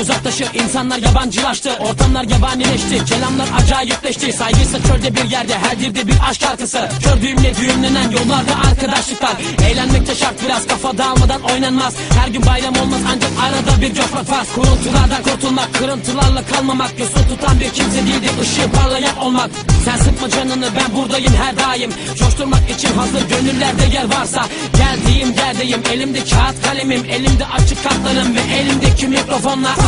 Uzaklaştıkça uzaklaşır insanlar yabancılaştı Ortamlar yabanileşti kelamlar acayipleşti. Saygıysa çölde bir yerde her dilde bir aşk şarkısı. Kör düğümle düğümlenen yollarda arkadaşlıklar. Eğlenmekte şart biraz kafa dağılmadan oynanmaz. Her gün bayram olmaz ancak arada bir coşmak farz. Kuruntulardan kurtulmak kırıntılarla kalmamak. Yosun tutan bir kimse değildi ışığı parlayan olmak. Sen sıkma canını ben buradayım her daim. Coşturmak için hazır gönüllerde yer varsa Geldiğim yerdeyim. Elimde kağıt kalemim Elimde açık kartlarım ve elimdeki mikrofonla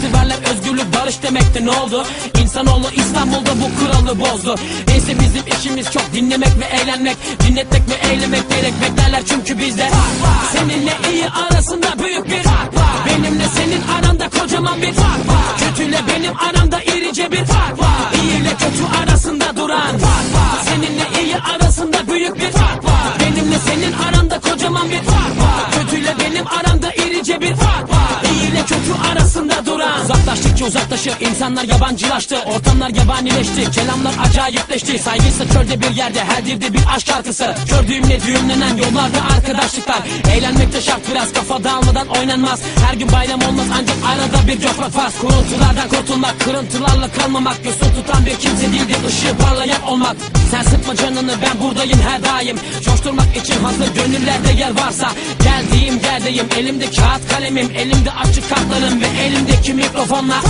Festivaller özgürlük barış demekti ne oldu? İnsanoğlu İstanbul'da bu kuralı bozdu. Neyse bizim işimiz çok dinlemek ve eğlenmek Dinletmek ve eylemek gerek. Beklerler çünkü bizde. Seninle iyi arasında büyük bir fark var. Benimle senin aranda kocaman bir fark var. Kötüyle benim aramda irice bir fark var. İyi ile kötü arasında duran fark var Uzaklaştıkça uzaklaşır insanlar yabancılaştı. Ortamlar yabanileşti kelamlar acayipleşti. Saygıysa çölde bir yerde her dilde bir aşk şarkısı. Kör düğümle düğümlenen yollarda arkadaşlıklar. Eğlenmek de şart biraz kafa dağılmadan oynanmaz. Her gün bayram olmaz ancak arada bir coşmak farz. Kuruntulardan kurtulmak kırıntılarla kalmamak. Yosun tutan bir kimse değildir ışığı parlayan olmak. Sen sıkma canını ben buradayım her daim. Coşturmak için hazır gönüllerde yer varsa. Geldiğim yerdeyim elimde kağıt kalemim Elimde açık kartlarım ve elimdeki mikrofonla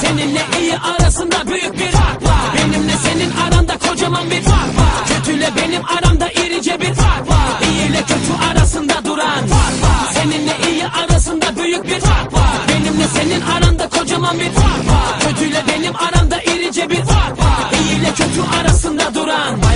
Seninle iyi arasında büyük bir fark var. Benimle senin aranda kocaman bir fark var. Kötüyle benim aramda irice bir fark var. İyi ile kötü arasında duran fark var. Seninle iyi arasında büyük bir fark var. Benimle senin aranda kocaman bir fark var. Kötüyle benim aramda irice bir fark var. İyi ile kötü arasında duran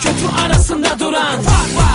kötü arasında duran. fark var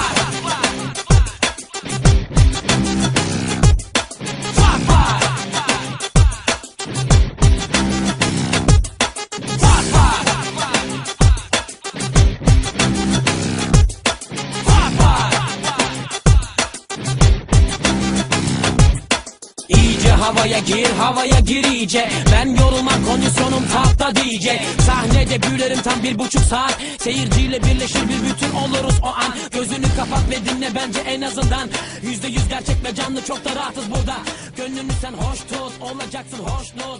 havaya gir havaya gir iyice. Ben yorulmam kondisyonum tahta diyecek Sahnede büyülerim tam bir buçuk saat. Seyirciyle birleşir bir bütün oluruz o an. Gözünü kapat ve dinle bence en azından. Yüzde yüz gerçek ve canlı çok da rahatız burada. Gönlünü sen hoş tut olacaksın hoşnut